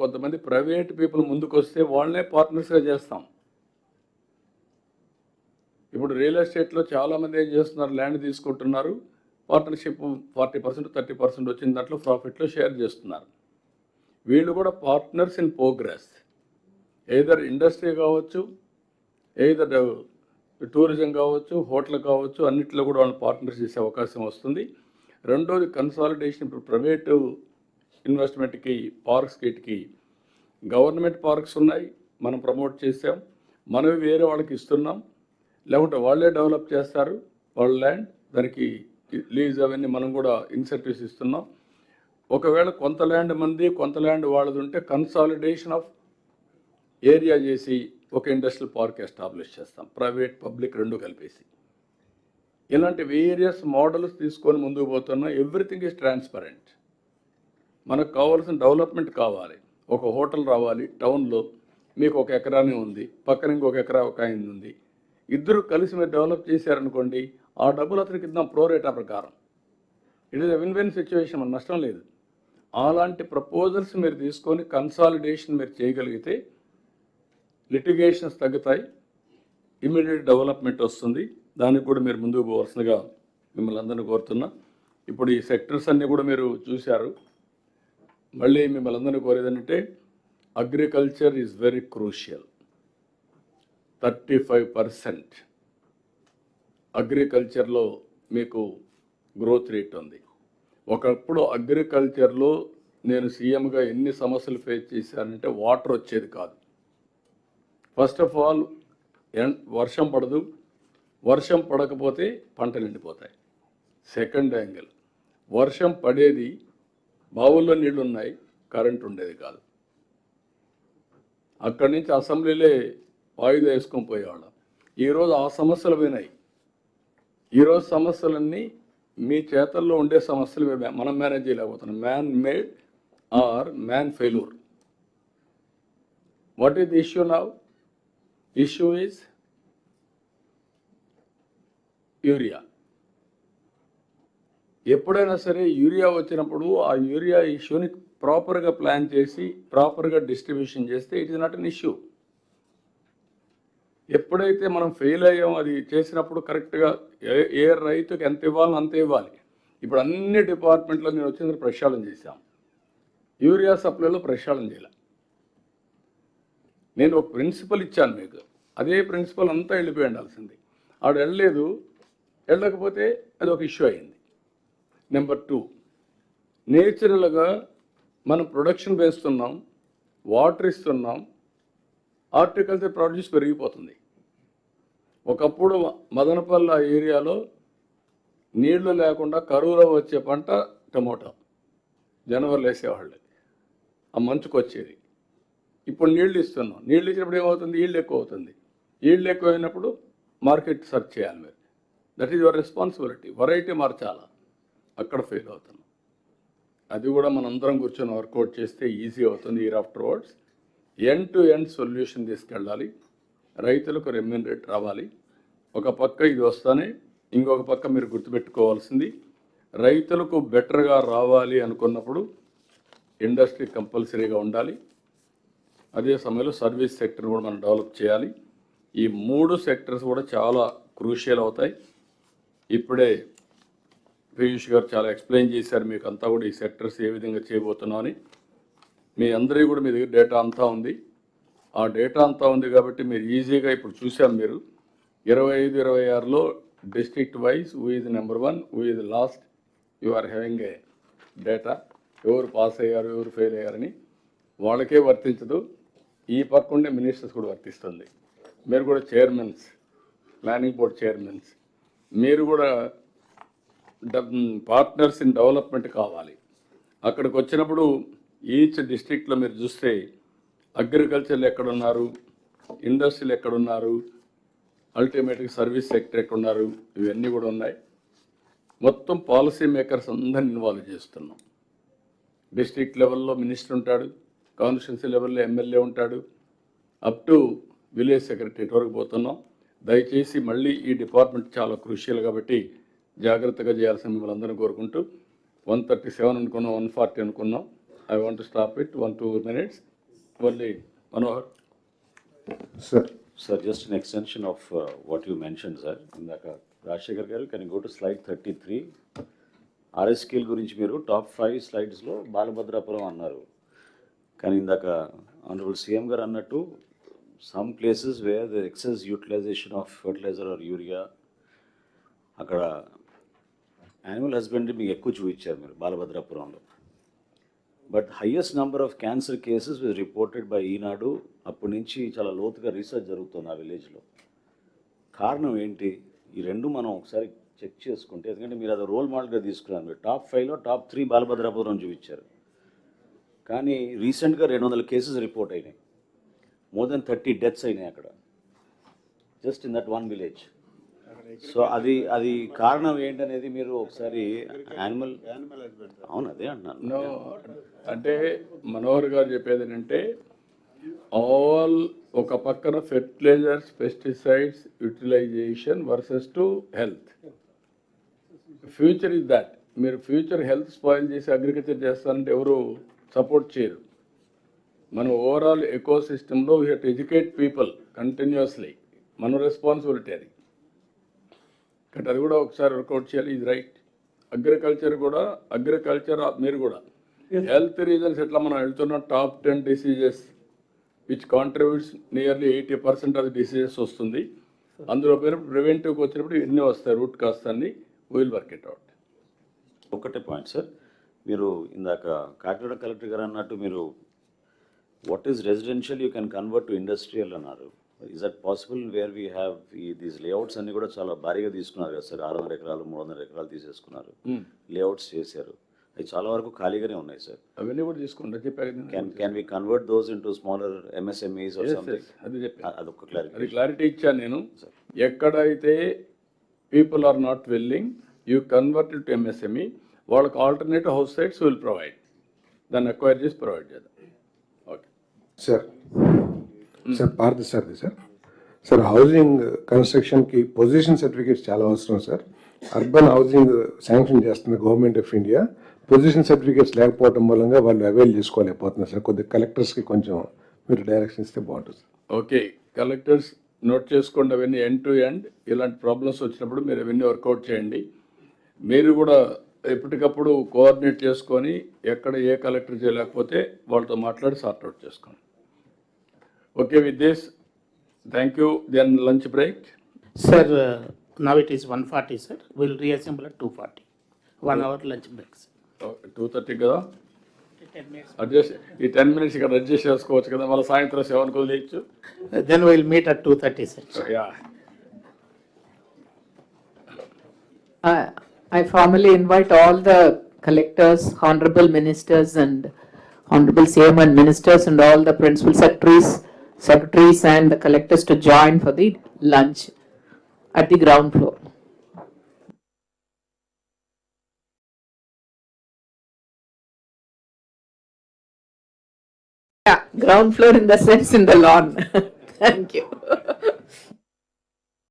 కొంతమంది private people ముందుకు వస్తే వాళ్ళనే పార్ట్నర్స్గా చేస్తాం. ఇప్పుడు రియల్ ఎస్టేట్లో చాలామంది ఏం చేస్తున్నారు? ల్యాండ్ తీసుకుంటున్నారు. Partnership forty percent thirty percent వచ్చిన దాంట్లో ప్రాఫిట్లో షేర్ చేస్తున్నారు. వీళ్ళు కూడా partners in progress either industry కావచ్చు ఏదర్ టూరిజం uh, కావచ్చు హోటల్ కావచ్చు అన్నిట్లో కూడా వాళ్ళు పార్ట్నర్స్ చేసే అవకాశం వస్తుంది. రెండోది కన్సాలిడేషన్ ఇప్పుడు ప్రైవేటు ఇన్వెస్ట్మెంట్కి పార్క్స్ కిట్కి గవర్నమెంట్ పార్క్స్ ఉన్నాయి మనం ప్రమోట్ చేసాం మనవి వేరే వాళ్ళకి ఇస్తున్నాం. లేకుంటే వాళ్ళే డెవలప్ చేస్తారు వాళ్ళ ల్యాండ్ దానికి లీజ్ అవన్నీ మనం కూడా ఇన్సెంటివ్స్ ఇస్తున్నాం. ఒకవేళ కొంత ల్యాండ్ మంది కొంత ల్యాండ్ వాళ్ళది ఉంటే కన్సాలిడేషన్ ఆఫ్ ఏరియా చేసి ఒక ఇండస్ట్రియల్ పార్క్ ఎస్టాబ్లిష్ చేస్తాం ప్రైవేట్ పబ్లిక్ రెండు కలిపేసి. ఇలాంటి వేరియస్ మోడల్స్ తీసుకొని ముందుకు పోతున్నాం ఎవ్రీథింగ్ ఈజ్ ట్రాన్స్పరెంట్. మనకు కావాల్సిన డెవలప్మెంట్ కావాలి. ఒక హోటల్ రావాలి టౌన్లో మీకు ఒక ఎకరానే ఉంది పక్కన ఇంకొక ఎకరా ఒక ఆయన ఉంది. ఇద్దరు కలిసి మీరు డెవలప్ చేశారనుకోండి ఆ డబ్బులు అతనికి ఇద్దాం ప్రోరేటా ప్రకారం. It is win win situation మన నష్టం లేదు. అలాంటి ప్రపోజల్స్ మీరు తీసుకొని కన్సాలిడేషన్ మీరు చేయగలిగితే లిటిగేషన్స్ తగ్గుతాయి ఇమీడియట్ డెవలప్మెంట్ వస్తుంది. దానికి కూడా మీరు ముందుకు పోవాల్సిందిగా మిమ్మల్ని అందరినీ కోరుతున్నా. ఇప్పుడు ఈ సెక్టర్స్ అన్నీ కూడా మీరు చూశారు. మళ్ళీ మిమ్మల్ని అందరినీ కోరేది ఏంటంటే agriculture is very crucial thirty five percent అగ్రికల్చర్లో మీకు గ్రోత్ రేట్ ఉంది. ఒకప్పుడు అగ్రికల్చర్లో నేను సీఎంగా ఎన్ని సమస్యలు ఫేస్ చేశానంటే వాటర్ వచ్చేది కాదు. ఫస్ట్ ఆఫ్ ఆల్ ఎన్ వర్షం పడదు. వర్షం పడకపోతే పంటలు ఎండిపోతాయి. సెకండ్ యాంగిల్ వర్షం పడేది బావుల్లో నీళ్ళు ఉన్నాయి కరెంట్ ఉండేది కాదు. అక్కడి నుంచి అసెంబ్లీలే వాయిదా వేసుకొని పోయేవాళ్ళం. ఈరోజు ఆ సమస్యలు పోయినాయి. ఈరోజు సమస్యలన్నీ మీ చేతల్లో ఉండే సమస్యలు మనం మేనేజ్ చేయలేకపోతున్నాం. Man made or man failure. What is the issue now issue is urea. ఎప్పుడైనా సరే యూరియా వచ్చినప్పుడు ఆ యూరియా ఇష్యూని ప్రాపర్గా ప్లాన్ చేసి ప్రాపర్గా డిస్ట్రిబ్యూషన్ చేస్తే it is not an issue. ఎప్పుడైతే మనం ఫెయిల్ అయ్యాం అది చేసినప్పుడు కరెక్ట్గా ఏ ఏ రైతుకి ఎంత ఇవ్వాలో అంత ఇవ్వాలి. ఇప్పుడు అన్ని డిపార్ట్మెంట్లో నేను వచ్చిన ప్రక్షాళన చేశాం. యూరియా సప్లైలో ప్రక్షాళన చేయాలి. నేను ఒక ప్రిన్సిపల్ ఇచ్చాను మీకు. అదే ప్రిన్సిపల్ అంతా వెళ్ళిపోయి ఉండాల్సింది. ఆడు వెళ్ళలేదు. వెళ్ళకపోతే అది ఒక ఇష్యూ అయింది. నెంబర్ టూ నేచురల్గా మనం ప్రొడక్షన్ వేస్తున్నాం వాటర్ ఇస్తున్నాం హార్టికల్చర్ ప్రొడ్యూస్ పెరిగిపోతుంది. ఒకప్పుడు మదనపల్లి ఏరియాలో నీళ్ళు లేకుండా కరువులో వచ్చే పంట టమోటా. జనవరిలో వేసేవాళ్ళు. ఆ మంచుకు వచ్చేది. ఇప్పుడు నీళ్ళు ఇస్తున్నాం. నీళ్ళు ఇచ్చినప్పుడు ఏమవుతుంది? ఈళ్ళు ఎక్కువ అవుతుంది ఈళ్ళు ఎక్కువ అయినప్పుడు మార్కెట్ సెర్చ్ చేయాలి మీరు. That is your responsibility variety మార్చాలా? అక్కడ ఫెయిల్ అవుతున్నాం అది కూడా మనందరం కూర్చొని వర్కౌట్ చేస్తే ఈజీ అవుతుంది year afterwards end to end solution తీసుకెళ్ళాలి. రైతులకు రెమ్యూనరేట్ రావాలి. ఒక పక్క ఇది వస్తానే ఇంకొక పక్క మీరు గుర్తుపెట్టుకోవాల్సింది రైతులకు బెటర్గా రావాలి అనుకున్నప్పుడు ఇండస్ట్రీ కంపల్సరీగా ఉండాలి. అదే సమయంలో సర్వీస్ సెక్టర్ కూడా మనం డెవలప్ చేయాలి. ఈ మూడు సెక్టర్స్ కూడా చాలా క్రూషియల్ అవుతాయి. ఇప్పుడే పీయూష్ గారు చాలా ఎక్స్ప్లెయిన్ చేశారు మీకు అంతా కూడా ఈ సెక్టర్స్ ఏ విధంగా చేయబోతున్నామని మీ అందరికీ కూడా మీ దగ్గర డేటా అంతా ఉంది. ఆ డేటా అంతా ఉంది కాబట్టి మీరు ఈజీగా ఇప్పుడు చూసాం మీరు. ఇరవై ఐదు ఇరవై ఆరులో district wise who is number one who is last you are having a data ఎవరు పాస్ అయ్యారు ఎవరు ఫెయిల్ అయ్యారని వాళ్ళకే వర్తించదు. ఈ పక్క ఉండే మినిస్టర్స్ కూడా వర్తిస్తుంది. మీరు కూడా చైర్మన్స్ ప్లానింగ్ బోర్డ్ చైర్మన్స్. మీరు కూడా పార్ట్నర్స్ ఇన్ డెవలప్మెంట్ కావాలి. అక్కడికి వచ్చినప్పుడు ఈచ్ డిస్ట్రిక్ట్లో మీరు చూస్తే అగ్రికల్చర్లు ఎక్కడున్నారు ఇండస్ట్రీలు ఎక్కడున్నారు అల్టిమేట్గా సర్వీస్ సెక్టర్ ఎక్కడున్నారు ఇవన్నీ కూడా ఉన్నాయి. మొత్తం పాలసీ మేకర్స్ అందరిని ఇన్వాల్వ్ చేస్తున్నాం. డిస్ట్రిక్ట్ లెవెల్లో మినిస్టర్ ఉంటాడు కాన్స్టిట్యున్సీ లెవెల్లో ఎమ్మెల్యే ఉంటాడు అప్ టు విలేజ్ సెక్రటరీ వరకు పోతున్నాం. దయచేసి మళ్ళీ ఈ డిపార్ట్మెంట్ చాలా క్రూషియల్ కాబట్టి జాగ్రత్తగా చేయాల్సిన మిమ్మల్ని అందరినీ కోరుకుంటూ వన్ థర్టీ సెవెన్ అనుకున్నాం వన్ ఫార్టీ అనుకున్నాం I want to stop it, one, two minutes. Only, Manohar. Sir just an extension of uh, what you mentioned, sir. ఇందాక రాజశేఖర్ గారు can go to slide thirty three RS scale గురించి మీరు top five స్లైడ్స్లో బాలభద్రాపురం అన్నారు కానీ ఇందాక honourable CM గారు అన్నట్టు some places where the excess utilisation of fertiliser or urea అక్కడ యానిమల్ హస్బెండరీ మీకు ఎక్కువ చూపించారు మీరు బాలభద్రాపురంలో. But highest number of cancer cases was reported by Eenadu. అప్పటి నుంచి చాలా లోతుగా రీసెర్చ్ జరుగుతుంది ఆ విలేజ్లో. కారణం ఏంటి? ఈ రెండు మనం ఒకసారి చెక్ చేసుకుంటే ఎందుకంటే మీరు అది రోల్ మోడల్గా తీసుకున్నారు. మీరు టాప్ ఫైవ్లో టాప్ త్రీ బాలభద్రాపురం చూపించారు. కానీ రీసెంట్గా రెండు వందల కేసెస్ రిపోర్ట్ అయినాయి. మోర్ దెన్ థర్టీ డెత్స్ అయినాయి అక్కడ. Just in that one village so అది అది కారణం ఏంటనేది మీరు ఒకసారి యానిమల్ అవును అదే అంటున్నాను. అంటే మనోహర్ గారు చెప్పేది ఏంటంటే ఆల్ ఒక పక్కన fertilisers pesticides utilisation versus to health. Future is that. మీరు ఫ్యూచర్ హెల్త్ స్పాయిల్ చేసి అగ్రికల్చర్ చేస్తారంటే ఎవరు సపోర్ట్ చేయరు. మన ఓవరాల్ ఎకో సిస్టంలో we had educate people continuously మన రెస్పాన్సిబిలిటీ అది. కాబట్టి అది కూడా ఒకసారి వర్కౌట్ చేయాలి. ఇది రైట్ అగ్రికల్చర్ కూడా అగ్రికల్చర్ మీరు కూడా. హెల్త్ రీజన్స్ ఎట్లా మనం వెళ్తున్నాం top ten diseases which contributes nearly eighty percent of diseases వస్తుంది. అందులో పేరు ప్రివెంటివ్కి వచ్చినప్పుడు ఇన్ని వస్తాయి రూట్ కాస్ట్ అన్ని. విల్ వర్క్ ఇట్ అవుట్ ఒకటే పాయింట్ సార్ మీరు ఇందాక కాకినాడ కలెక్టర్ గారు అన్నట్టు మీరు what is residential you can convert to industrial అన్నారు. Is that possible where we have ఈ దీస్ లేఅవుట్స్ అన్ని కూడా చాలా భారీగా తీసుకున్నారు కదా సార్? ఆరు వందల ఎకరాలు మూడు వందల ఎకరాలు తీసేసుకున్నారు. లేఅవుట్స్ చేశారు. అవి చాలా వరకు ఖాళీగానే ఉన్నాయి సార్. అవన్నీ కూడా తీసుకుంటా చెప్పా కదా నేను. Can can we convert those into smaller MSMEs అది చెప్పా అదొక క్లారిటీ అది క్లారిటీ ఇచ్చాను నేను. ఎక్కడైతే people are not willing you convert to MSME వాళ్ళకి alternative house sites will provide దాన్ని అక్వైర్ చేసి ప్రొవైడ్ చేద్దాం. ఓకే సార్ సార్ పార్థ సార్ది సార్ సార్ హౌసింగ్ కన్స్ట్రక్షన్కి పొజిషన్ సర్టిఫికేట్స్ చాలా అవసరం సార్ అర్బన్ హౌసింగ్ శాంక్షన్ చేస్తున్న government of India possession certificates లేకపోవడం మూలంగా వాళ్ళు అవైల్ చేసుకోలేకపోతున్నారు సార్ కొద్దిగా కలెక్టర్స్కి కొంచెం మీరు డైరెక్షన్ ఇస్తే బాగుంటుంది సార్ ఓకే కలెక్టర్స్ నోట్ చేసుకోండి అవన్నీ ఎండ్ టు ఎండ్ ఇలాంటి ప్రాబ్లమ్స్ వచ్చినప్పుడు మీరు అవన్నీ వర్కౌట్ చేయండి. మీరు కూడా ఎప్పటికప్పుడు కోఆర్డినేట్ చేసుకొని ఎక్కడ ఏ కలెక్టర్ చేయలేకపోతే వాళ్ళతో మాట్లాడి సార్ట్అవుట్ చేసుకోండి. Okay with this thank you then lunch break Sir, uh, now it is 1:40, sir. We'll reassemble at 2:40. One hour lunch break. sir. Two thirty కదా Ten minutes. అడ్జస్ట్ ఈ టెన్ మినిట్స్ ఇక్కడ adjust చేసుకోవచ్చు కదా మళ్ళీ సాయంత్రం సెవెన్కి వదిలేయచ్చు Uh, Then we'll meet at 2:30, sir. Yeah I I formally invite all the collectors, honorable ministers and honorable CM and ministers and all the principal secretaries, secretaries and the collectors to join for the lunch at the ground floor. Yeah, ground floor in the sense in the lawn. Thank you.